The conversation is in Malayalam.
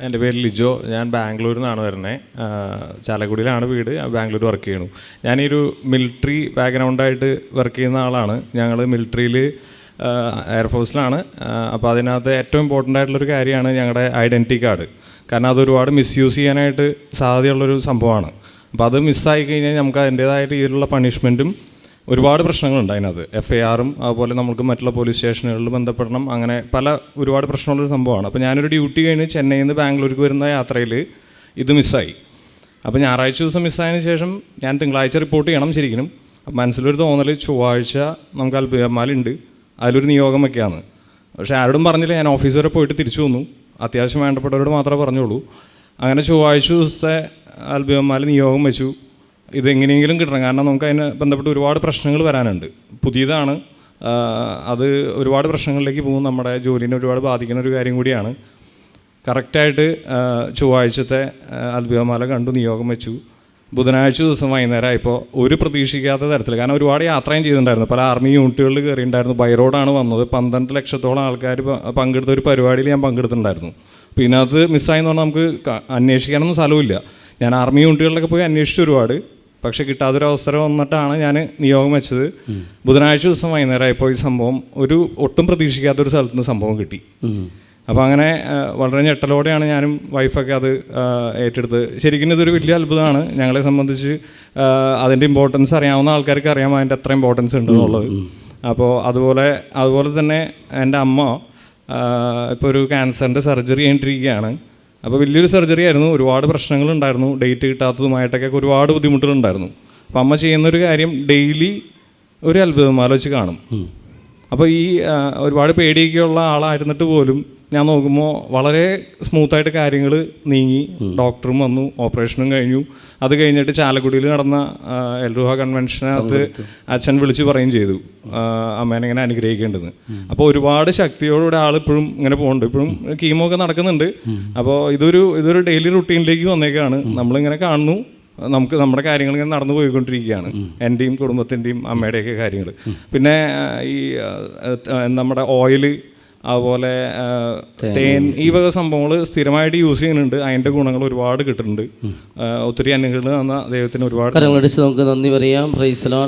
എന്റെ പേര് ലിജോ. ഞാൻ ബാംഗ്ലൂരിൽ നിന്നാണ് വരുന്നത് ചാലക്കുടിയിലാണ് വീട്. ബാംഗ്ലൂർ വർക്ക് ചെയ്യണു ഞാനീ ഒരു മിലിറ്ററി ബാക്ക്ഗ്രൗണ്ടായിട്ട് വർക്ക് ചെയ്യുന്ന ആളാണ്. ഞങ്ങൾ മിലിറ്ററിയിൽ എയർഫോഴ്സിലാണ് അപ്പോൾ അതിനകത്ത് ഏറ്റവും ഇമ്പോർട്ടന്റ് ആയിട്ടുള്ളൊരു കാര്യമാണ് ഞങ്ങളുടെ ഐഡന്റിറ്റി കാർഡ് കാരണം അത് ഒരുപാട് മിസ്യൂസ് ചെയ്യാനായിട്ട് സാധ്യതയുള്ളൊരു സംഭവമാണ്. അപ്പോൾ അത് മിസ്സായി കഴിഞ്ഞാൽ നമുക്ക് അതിന്റേതായ രീതിയിലുള്ള പണിഷ്മെന്റും ഒരുപാട് പ്രശ്നങ്ങളുണ്ട് അതിനകത്ത്. എഫ് ഐ ആറും അതുപോലെ നമുക്ക് മറ്റുള്ള പോലീസ് സ്റ്റേഷനുകളിൽ ബന്ധപ്പെടണം. അങ്ങനെ പല ഒരുപാട് പ്രശ്നമുള്ളൊരു സംഭവമാണ്. അപ്പോൾ ഞാനൊരു ഡ്യൂട്ടി കഴിഞ്ഞ് ചെന്നൈയിൽ നിന്ന് ബാംഗ്ലൂർക്ക് വരുന്ന യാത്രയിൽ ഇത് മിസ്സായി അപ്പോൾ ഞായറാഴ്ച ദിവസം മിസ്സായതിനു ശേഷം ഞാൻ തിങ്കളാഴ്ച റിപ്പോർട്ട് ചെയ്യണം ശരിക്കും അപ്പം മനസ്സിലൊരു തോന്നൽ ചൊവ്വാഴ്ച നമുക്ക് അൽബിയമാലുണ്ട് അതിലൊരു നിയോഗമൊക്കെയാണ്. പക്ഷേ ആരോടും പറഞ്ഞില്ല. ഞാൻ ഓഫീസ് വരെ പോയിട്ട് തിരിച്ചു വന്നു. അത്യാവശ്യം വേണ്ടപ്പെട്ടവരോട് മാത്രമേ പറഞ്ഞുള്ളൂ. അങ്ങനെ ചൊവ്വാഴ്ച ദിവസത്തെ അൽബിയമാൽ നിയോഗം വെച്ചു. ഇതെങ്ങനെയെങ്കിലും കിട്ടണം. കാരണം നമുക്ക് അതിന് ബന്ധപ്പെട്ട് ഒരുപാട് പ്രശ്നങ്ങൾ വരാനുണ്ട്. പുതിയതാണ്. അത് ഒരുപാട് പ്രശ്നങ്ങളിലേക്ക് പോകും. നമ്മുടെ ജോലിനെ ഒരുപാട് ബാധിക്കുന്ന ഒരു കാര്യം കൂടിയാണ്. കറക്റ്റായിട്ട് ചൊവ്വാഴ്ചത്തെ അത്ഭുതമാല കണ്ടു നിയോഗം വെച്ചു. ബുധനാഴ്ച ദിവസം വൈകുന്നേരം ആയപ്പോൾ ഒരു പ്രതീക്ഷിക്കാത്ത തരത്തിൽ കാരണം ഒരുപാട് യാത്രയും ചെയ്തിട്ടുണ്ടായിരുന്നു. പല ആർമി യൂണിറ്റുകളിൽ കയറിയിട്ടുണ്ടായിരുന്നു. ബൈറോഡാണ് വന്നത്. പന്ത്രണ്ട് ലക്ഷത്തോളം ആൾക്കാർ പങ്കെടുത്ത ഒരു പരിപാടിയിൽ ഞാൻ പങ്കെടുത്തിട്ടുണ്ടായിരുന്നു. അപ്പോൾ ഇതിനകത്ത് മിസ്സായെന്ന് പറഞ്ഞാൽ നമുക്ക് അന്വേഷിക്കാനൊന്നും സ്ഥലമില്ല ഞാൻ ആർമി യൂണിറ്റുകളിലൊക്കെ പോയി അന്വേഷിച്ചു ഒരുപാട്. പക്ഷെ കിട്ടാത്തൊരു അവസരം വന്നിട്ടാണ് ഞാൻ നിയോഗം വെച്ചത്. ബുധനാഴ്ച ദിവസം വൈകുന്നേരം ആയപ്പോൾ ഈ സംഭവം ഒരു ഒട്ടും പ്രതീക്ഷിക്കാത്തൊരു സ്ഥലത്ത് നിന്ന് സംഭവം കിട്ടി. അപ്പോൾ അങ്ങനെ വളരെ ഞെട്ടലോടെയാണ് ഞാനും വൈഫൊക്കെ അത് ഏറ്റെടുത്ത് ശരിക്കും ഇതൊരു വലിയ അത്ഭുതമാണ്. ഞങ്ങളെ സംബന്ധിച്ച് അതിന്റെ ഇമ്പോർട്ടൻസ് അറിയാവുന്ന ആൾക്കാർക്ക് അറിയാം അതിന്റെ എത്ര ഇമ്പോർട്ടൻസ് ഉണ്ടെന്നുള്ളത് അപ്പോൾ അതുപോലെ അതുപോലെ തന്നെ എന്റെ അമ്മ ഇപ്പോൾ ഒരു ക്യാൻസറിന്റെ സർജറി ചെയ്തിട്ടിരിക്കുകയാണ് അപ്പോൾ വലിയൊരു സർജറി ആയിരുന്നു. ഒരുപാട് പ്രശ്നങ്ങളുണ്ടായിരുന്നു. ഡേറ്റ് കിട്ടാത്തതുമായിട്ടൊക്കെ ഒരുപാട് ബുദ്ധിമുട്ടുകളുണ്ടായിരുന്നു. അപ്പം അമ്മ ചെയ്യുന്നൊരു കാര്യം ഡെയിലി ഒരു അത്ഭുതം ആലോചിച്ച് കാണും. അപ്പോൾ ഈ ഒരുപാട് പേടിയൊക്കെയുള്ള ആളായിരുന്നിട്ട് പോലും ഞാൻ നോക്കുമ്പോൾ വളരെ സ്മൂത്തായിട്ട് കാര്യങ്ങൾ നീങ്ങി. ഡോക്ടറും വന്നു ഓപ്പറേഷനും കഴിഞ്ഞു. അത് കഴിഞ്ഞിട്ട് ചാലക്കുടിയിൽ നടന്ന എൽറുഹ കൺവെൻഷനകത്ത് അച്ഛൻ വിളിച്ച് പറയും ചെയ്തു. അമ്മേനെങ്ങനെ അമ്മേനെ ഇങ്ങനെ അനുഗ്രഹിക്കേണ്ടത്. അപ്പോൾ ഒരുപാട് ശക്തിയോടുകൂടെ ആൾ ഇപ്പോഴും ഇങ്ങനെ പോകുന്നുണ്ട് ഇപ്പോഴും കീമോ ഒക്കെ നടക്കുന്നുണ്ട്. അപ്പോൾ ഇതൊരു ഇതൊരു ഡെയിലി റുട്ടീനിലേക്ക് വന്നേക്കാണ്. നമ്മളിങ്ങനെ കാണുന്നു. നമുക്ക് നമ്മുടെ കാര്യങ്ങൾ ഇങ്ങനെ നടന്നു പോയിക്കൊണ്ടിരിക്കുകയാണ്. എന്റെയും കുടുംബത്തിന്റെയും അമ്മയുടെയൊക്കെ കാര്യങ്ങൾ പിന്നെ ഈ നമ്മുടെ ഓയിൽ അതുപോലെ തേൻ. ഈ വക സംഭവങ്ങൾ സ്ഥിരമായിട്ട് യൂസ് ചെയ്യുന്നുണ്ട്. അതിന്റെ ഗുണങ്ങൾ ഒരുപാട് കിട്ടുന്നുണ്ട്. ഒത്തിരി അനുഗ്രഹം തന്ന ദൈവത്തിന് ഒരുപാട് നമുക്ക് നന്ദി പറയാം. പ്രൈസലോ